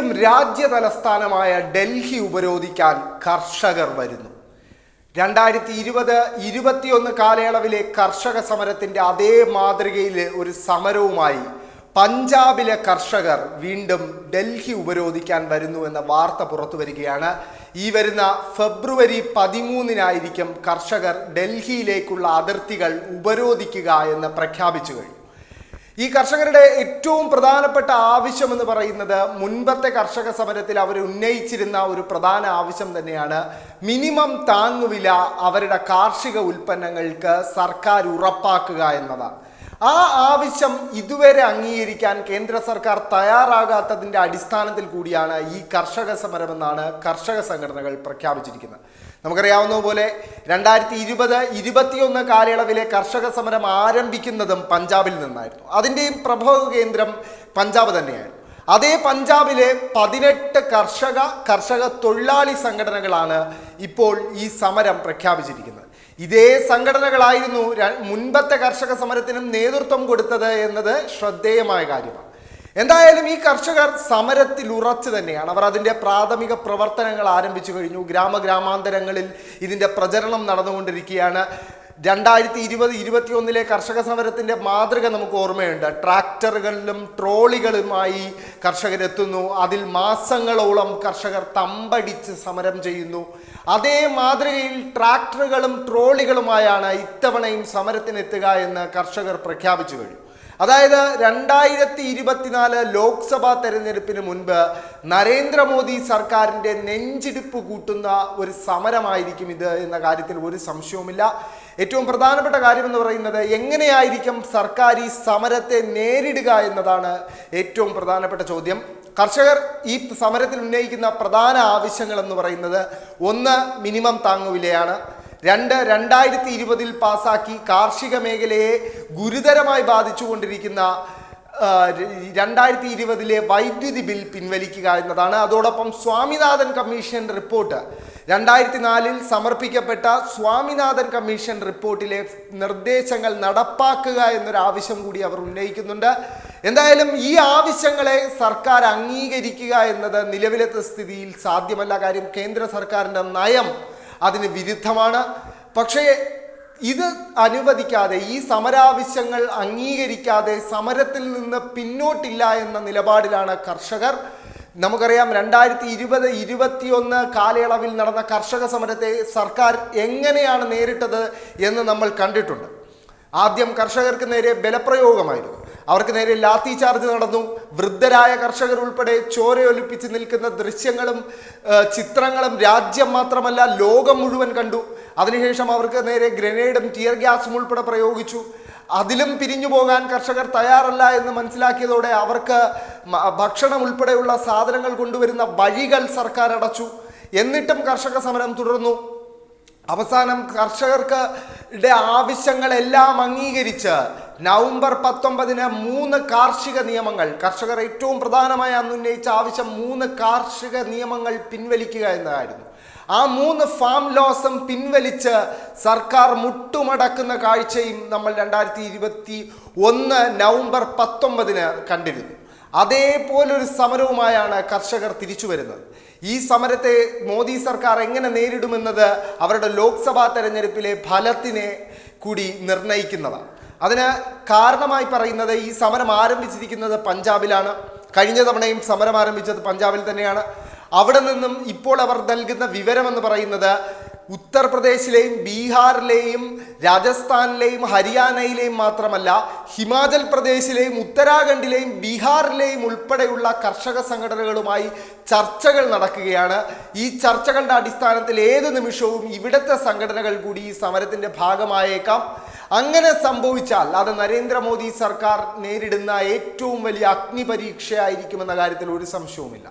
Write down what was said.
വീണ്ടും രാജ്യ തലസ്ഥാനമായ ഡൽഹി ഉപരോധിക്കാൻ കർഷകർ വരുന്നു. രണ്ടായിരത്തി ഇരുപത് ഇരുപത്തിയൊന്ന് കാലയളവിലെ കർഷക സമരത്തിന്റെ അതേ മാതൃകയിലെ ഒരു സമരവുമായി പഞ്ചാബിലെ കർഷകർ വീണ്ടും ഡൽഹി ഉപരോധിക്കാൻ വരുന്നു എന്ന വാർത്ത പുറത്തു വരികയാണ്. ഈ വരുന്ന ഫെബ്രുവരി പതിമൂന്നിനായിരിക്കും കർഷകർ ഡൽഹിയിലേക്കുള്ള അതിർത്തികൾ ഉപരോധിക്കുക എന്ന് പ്രഖ്യാപിച്ചു കഴിഞ്ഞു. ഈ കർഷകരുടെ ഏറ്റവും പ്രധാനപ്പെട്ട ആവശ്യം എന്ന് പറയുന്നത് മുൻപത്തെ കർഷക സമരത്തിൽ അവർ ഉന്നയിച്ചിരുന്ന ഒരു പ്രധാന ആവശ്യം തന്നെയാണ് മിനിമം താങ്ങുവില അവരുടെ കാർഷിക ഉൽപ്പന്നങ്ങൾക്ക് സർക്കാർ ഉറപ്പാക്കുക എന്നതാണ്. ആ ആവശ്യം ഇതുവരെ അംഗീകരിക്കാൻ കേന്ദ്ര സർക്കാർ തയ്യാറാകാത്തതിന്റെ അടിസ്ഥാനത്തിൽ കൂടിയാണ് ഈ കർഷക സമരമെന്നാണ് കർഷക സംഘടനകൾ പ്രഖ്യാപിച്ചിരിക്കുന്നത്. നമുക്കറിയാവുന്ന പോലെ രണ്ടായിരത്തി ഇരുപത് ഇരുപത്തിയൊന്ന് കാലയളവിലെ കർഷക സമരം ആരംഭിക്കുന്നതും പഞ്ചാബിൽ നിന്നായിരുന്നു. അതിന്റെയും പ്രഭവ കേന്ദ്രം പഞ്ചാബ് തന്നെയായിരുന്നു. അതേ പഞ്ചാബിലെ പതിനെട്ട് കർഷക കർഷക തൊഴിലാളി സംഘടനകളാണ് ഇപ്പോൾ ഈ സമരം പ്രഖ്യാപിച്ചിരിക്കുന്നത്. ഇതേ സംഘടനകളായിരുന്നു മുൻപത്തെ കർഷക സമരത്തിനും നേതൃത്വം കൊടുത്തത് എന്നത് ശ്രദ്ധേയമായ കാര്യമാണ്. എന്തായാലും ഈ കർഷകർ സമരത്തിൽ ഉറച്ചു തന്നെയാണ്. അവർ അതിന്റെ പ്രാഥമിക പ്രവർത്തനങ്ങൾ ആരംഭിച്ചു കഴിഞ്ഞു. ഗ്രാമഗ്രാമാന്തരങ്ങളിൽ ഇതിന്റെ പ്രചരണം നടന്നുകൊണ്ടിരിക്കുകയാണ്. രണ്ടായിരത്തി ഇരുപത് ഇരുപത്തിയൊന്നിലെ കർഷക സമരത്തിന്റെ മാതൃക നമുക്ക് ഓർമ്മയുണ്ട്. ട്രാക്ടറുകളിലും ട്രോളികളുമായി കർഷകരെത്തുന്നു. അതിൽ മാസങ്ങളോളം കർഷകർ തമ്പടിച്ച് സമരം ചെയ്യുന്നു. അതേ മാതൃകയിൽ ട്രാക്ടറുകളും ട്രോളികളുമായാണ് ഇത്തവണയും സമരത്തിനെത്തുക എന്ന് കർഷകർ പ്രഖ്യാപിച്ചു കഴിഞ്ഞു. അതായത് രണ്ടായിരത്തി ഇരുപത്തിനാല് ലോക്സഭാ തെരഞ്ഞെടുപ്പിന് മുൻപ് നരേന്ദ്രമോദി സർക്കാരിന്റെ നെഞ്ചിടിപ്പ് കൂട്ടുന്ന ഒരു സമരമായിരിക്കും ഇത് എന്ന കാര്യത്തിൽ ഒരു സംശയവുമില്ല. ഏറ്റവും പ്രധാനപ്പെട്ട കാര്യം എന്ന് പറയുന്നത് എങ്ങനെയായിരിക്കും സർക്കാർ ഈ സമരത്തെ നേരിടുക എന്നതാണ് ഏറ്റവും പ്രധാനപ്പെട്ട ചോദ്യം. കർഷകർ ഈ സമരത്തിൽ ഉന്നയിക്കുന്ന പ്രധാന ആവശ്യങ്ങൾ എന്ന് പറയുന്നത് ഒന്ന് മിനിമം താങ്ങുവിലയാണ്. രണ്ട് രണ്ടായിരത്തി ഇരുപതിൽ പാസാക്കി കാർഷിക മേഖലയെ ഗുരുതരമായി ബാധിച്ചുകൊണ്ടിരിക്കുന്ന രണ്ടായിരത്തി ഇരുപതിലെ വൈദ്യുതി ബിൽ പിൻവലിക്കുക എന്നതാണ്. അതോടൊപ്പം സ്വാമിനാഥൻ കമ്മീഷൻ റിപ്പോർട്ട്. രണ്ടായിരത്തി നാലിൽ സമർപ്പിക്കപ്പെട്ട സ്വാമിനാഥൻ കമ്മീഷൻ റിപ്പോർട്ടിലെ നിർദ്ദേശങ്ങൾ നടപ്പാക്കുക എന്നൊരാവശ്യം കൂടി അവർ ഉന്നയിക്കുന്നുണ്ട്. എന്തായാലും ഈ ആവശ്യങ്ങളെ സർക്കാർ അംഗീകരിക്കുക എന്നത് നിലവിലത്തെ സ്ഥിതിയിൽ സാധ്യമല്ല. കാര്യം കേന്ദ്ര സർക്കാരിന്റെ നയം അതിന് വിരുദ്ധമാണ്. പക്ഷേ ഇത് അനുവദിക്കാതെ ഈ സമരാവശ്യങ്ങൾ അംഗീകരിക്കാതെ സമരത്തിൽ നിന്ന് പിന്നോട്ടില്ല എന്ന നിലപാടിലാണ് കർഷകർ. നമുക്കറിയാം രണ്ടായിരത്തി ഇരുപത് ഇരുപത്തിയൊന്ന് കാലയളവിൽ നടന്ന കർഷക സമരത്തെ സർക്കാർ എങ്ങനെയാണ് നേരിട്ടത് എന്ന് നമ്മൾ കണ്ടിട്ടുണ്ട്. ആദ്യം കർഷകർക്ക് നേരെ ബലപ്രയോഗമായിരുന്നു. അവർക്ക് നേരെ ലാത്തി ചാർജ് നടന്നു. വൃദ്ധരായ കർഷകർ ഉൾപ്പെടെ ചോരയൊലിപ്പിച്ച് നിൽക്കുന്ന ദൃശ്യങ്ങളും ചിത്രങ്ങളും രാജ്യം മാത്രമല്ല ലോകം മുഴുവൻ കണ്ടു. അതിനുശേഷം അവർക്ക് നേരെ ഗ്രനേഡും ടിയർ ഗ്യാസും ഉൾപ്പെടെ പ്രയോഗിച്ചു. അതിലും പിരിഞ്ഞു പോകാൻ കർഷകർ തയ്യാറല്ല എന്ന് മനസ്സിലാക്കിയതോടെ അവർക്ക് ഭക്ഷണം ഉൾപ്പെടെയുള്ള സാധനങ്ങൾ കൊണ്ടുവരുന്ന വഴികൾ സർക്കാർ അടച്ചു. എന്നിട്ടും കർഷക സമരം തുടർന്നു. അവസാനം കർഷകർക്ക് ആവശ്യങ്ങളെല്ലാം അംഗീകരിച്ച് നവംബർ പത്തൊമ്പതിന് മൂന്ന് കാർഷിക നിയമങ്ങൾ. കർഷകർ ഏറ്റവും പ്രധാനമായി അന്ന് ഉന്നയിച്ച ആവശ്യം മൂന്ന് കാർഷിക നിയമങ്ങൾ പിൻവലിക്കുക എന്നതായിരുന്നു. ആ മൂന്ന് ഫാം ലോസും പിൻവലിച്ച് സർക്കാർ മുട്ടുമടക്കുന്ന കാഴ്ചയും നമ്മൾ രണ്ടായിരത്തി ഇരുപത്തി ഒന്ന് നവംബർ പത്തൊമ്പതിന് കണ്ടിരുന്നു. അതേപോലൊരു സമരവുമായാണ് കർഷകർ തിരിച്ചു വരുന്നത് ഈ സമരത്തെ മോദി സർക്കാർ എങ്ങനെ നേരിടുമെന്നത് അവരുടെ ലോക്സഭാ തെരഞ്ഞെടുപ്പിലെ ഫലത്തിനെ കൂടി നിർണയിക്കുന്നതാണ് അതിന് കാരണമായി പറയുന്നത് ഈ സമരം ആരംഭിച്ചിരിക്കുന്നത് പഞ്ചാബിലാണ്. കഴിഞ്ഞ തവണയും സമരം ആരംഭിച്ചത് പഞ്ചാബിൽ തന്നെയാണ്. അവിടെ നിന്നും ഇപ്പോൾ അവർ നൽകുന്ന വിവരമെന്ന് പറയുന്നത് ഉത്തർപ്രദേശിലെയും ബീഹാറിലെയും രാജസ്ഥാനിലെയും ഹരിയാനയിലെയും മാത്രമല്ല ഹിമാചൽ പ്രദേശിലെയും ഉത്തരാഖണ്ഡിലെയും ബീഹാറിലെയും ഉൾപ്പെടെയുള്ള കർഷക സംഘടനകളുമായി ചർച്ചകൾ നടക്കുകയാണ്. ഈ ചർച്ചകളുടെ അടിസ്ഥാനത്തിൽ ഏത് നിമിഷവും ഇവിടുത്തെ സംഘടനകൾ കൂടി ഈ സമരത്തിന്റെ ഭാഗമായേക്കാം. അങ്ങനെ സംഭവിച്ചാൽ അത് നരേന്ദ്രമോദി സർക്കാർ നേരിടുന്ന ഏറ്റവും വലിയ അഗ്നിപരീക്ഷയായിരിക്കുമെന്ന കാര്യത്തിൽ ഒരു സംശയവുമില്ല.